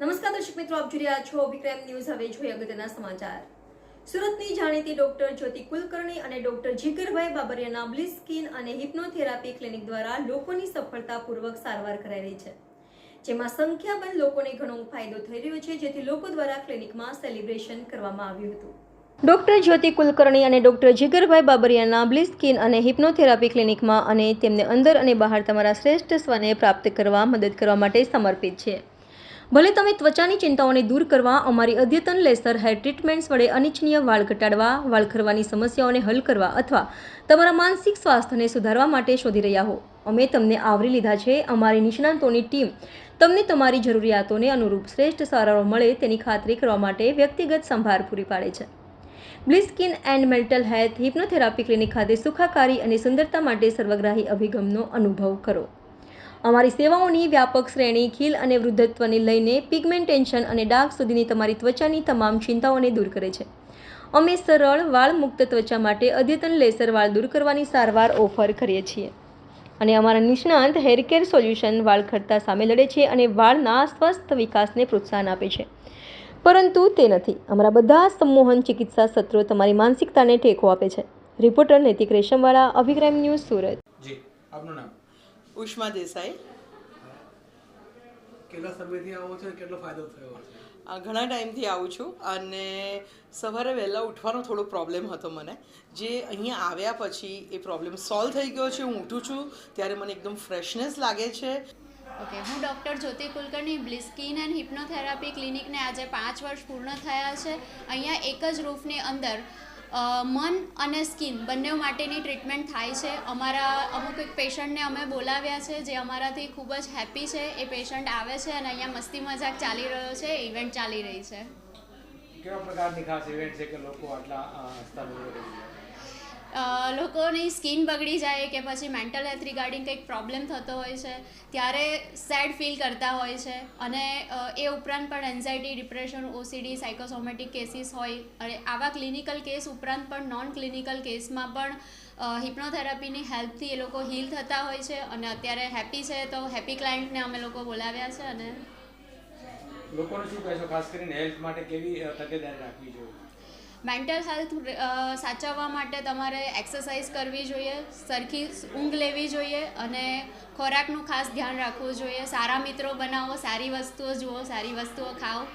દર્શક મિત્રો, આપ જોઈ રહ્યા છો વિક્રમ ન્યૂઝ. હવે જોઈએ અગત્યના સમાચાર. સુરતની જાણીતી ડોક્ટર જ્યોતિ કુલકર્ણી અને ડોક્ટર જીગરભાઈ બાબરિયાના બ્લીચ સ્કિન અને હિપ્નોથેરાપી ક્લિનિક દ્વારા લોકોની સફળતાપૂર્વક સારવાર કરાઈ રહી છે. જેમાં સંખ્યાબંધ લોકોને ઘણો ફાયદો થઈ રહ્યો છે, જેથી લોકો દ્વારા ક્લિનિકમાં સેલિબ્રેશન કરવામાં આવ્યું હતું. ડોક્ટર જ્યોતિ કુલકર્ણી અને ડોક્ટર જીગરભાઈ બાબરિયાના બ્લીચ સ્કિન અને હિપ્નોથેરાપી ક્લિનિકમાં અને તેમને અંદર અને બહાર તમારા શ્રેષ્ઠ સ્વને પ્રાપ્ત કરવા મદદ કરવા માટે સમર્પિત છે. ભલે તમે ત્વચાની ચિંતાઓને દૂર કરવા, અમારી અદ્યતન લેસર હેર ટ્રીટમેન્ટ્સ વડે અનિચ્છનીય વાળ ઘટાડવા, વાળ ખરવાની સમસ્યાઓને હલ કરવા અથવા તમારા માનસિક સ્વાસ્થ્યને સુધારવા માટે શોધી રહ્યા હો. અમે તમને આવરી લીધા છે. અમારી નિષ્ણાંતોની ટીમ તમને તમારી જરૂરિયાતોને અનુરૂપ શ્રેષ્ઠ સારવાર મળે તેની ખાતરી કરવા માટે વ્યક્તિગત સંભાળ પૂરી પાડે છે. Bliss Skin and Mental Health Hypnotherapy Clinic ખાતે સુખાકારી અને સુંદરતા માટે સર્વગ્રાહી અભિગમનો અનુભવ કરો. અમારી સેવાઓની વ્યાપક શ્રેણી, ખીલ અને વૃદ્ધત્વને લઈને પિગમેન્ટેશન અને ડાઘ સુધીની તમારી ત્વચાની તમામ ચિંતાઓને દૂર કરે છે. અમે સરળ વાળ મુક્ત ત્વચા માટે અદ્યતન લેસર વાળ દૂર કરવાની સારવાર ઓફર કરીએ છીએ. અને અમારા નિષ્ણાંત હેરકેર સોલ્યુશન વાળ ખરતા સામે લડે છે અને વાળના સ્વસ્થ વિકાસને પ્રોત્સાહન આપે છે. પરંતુ તે નથી. અમારા બધા સંમોહન ચિકિત્સા સત્રો તમારી માનસિકતાને ટેકો આપે છે. રિપોર્ટર નૈતિક રેશમવાળા અભિગ્રામ ન્યૂઝ સુરત. જી, આપનું નામ? ઉષ્મા દેસાઈ. કેટલા સમયથી આવો છો કેટલો ફાયદો થયો ઘણા ટાઈમથી આવું છું અને સવારે વહેલા ઉઠવાનો થોડો પ્રોબ્લેમ હતો મને. જે અહીંયા આવ્યા પછી એ પ્રોબ્લેમ સોલ્વ થઈ ગયો છે. હું ઉઠું છું ત્યારે મને એકદમ ફ્રેશનેસ લાગે છે. ઓકે હું doctor Jyoti Kulkarni Bliss Skin and Hypnotherapy ક્લિનિકને આજે પાંચ વર્ષ પૂર્ણ થયા છે. અહીંયા એક જ રૂફની અંદર મન અને સ્કિન બંને માટેની ટ્રીટમેન્ટ થાય છે. અમારા અમુક એક પેશન્ટને અમે બોલાવ્યા છે જે અમારાથી ખૂબ જ હેપી છે. એ પેશન્ટ આવે છે અને અહીંયા મસ્તી મજાક ચાલી રહ્યો છે. ઇવેન્ટ ચાલી રહી છે. કેવા પ્રકારની ખાસ ઇવેન્ટ છે કે લોકો આટલા લોકોની સ્કિન બગડી જાય કે પછી મેન્ટલ હેલ્થ રિગાર્ડિંગ કંઈક પ્રોબ્લેમ થતો હોય છે, ત્યારે સેડ ફીલ કરતા હોય છે. અને એ ઉપરાંત પણ anxiety, depression, OCD, psychosomatic cases હોય. અને આવા ક્લિનિકલ કેસ ઉપરાંત પણ નોન ક્લિનિકલ કેસમાં પણ હિપ્નોથેરાપીની હેલ્પથી એ લોકો હીલ થતા હોય છે અને અત્યારે હેપી છે. તો હેપી ક્લાયન્ટને અમે લોકો બોલાવ્યા છે અને લોકોને શું કહેશો? ખાસ કરીને હેલ્થ માટે કેવી તકેદારી રાખવી જોઈએ? મેન્ટલ હેલ્થ સાચવવા માટે તમારે એક્સરસાઇઝ કરવી જોઈએ, સરખી ઊંઘ લેવી જોઈએ અને ખોરાકનું ખાસ ધ્યાન રાખવું જોઈએ. સારા મિત્રો બનાવો, સારી વસ્તુઓ જુઓ, સારી વસ્તુઓ ખાઓ.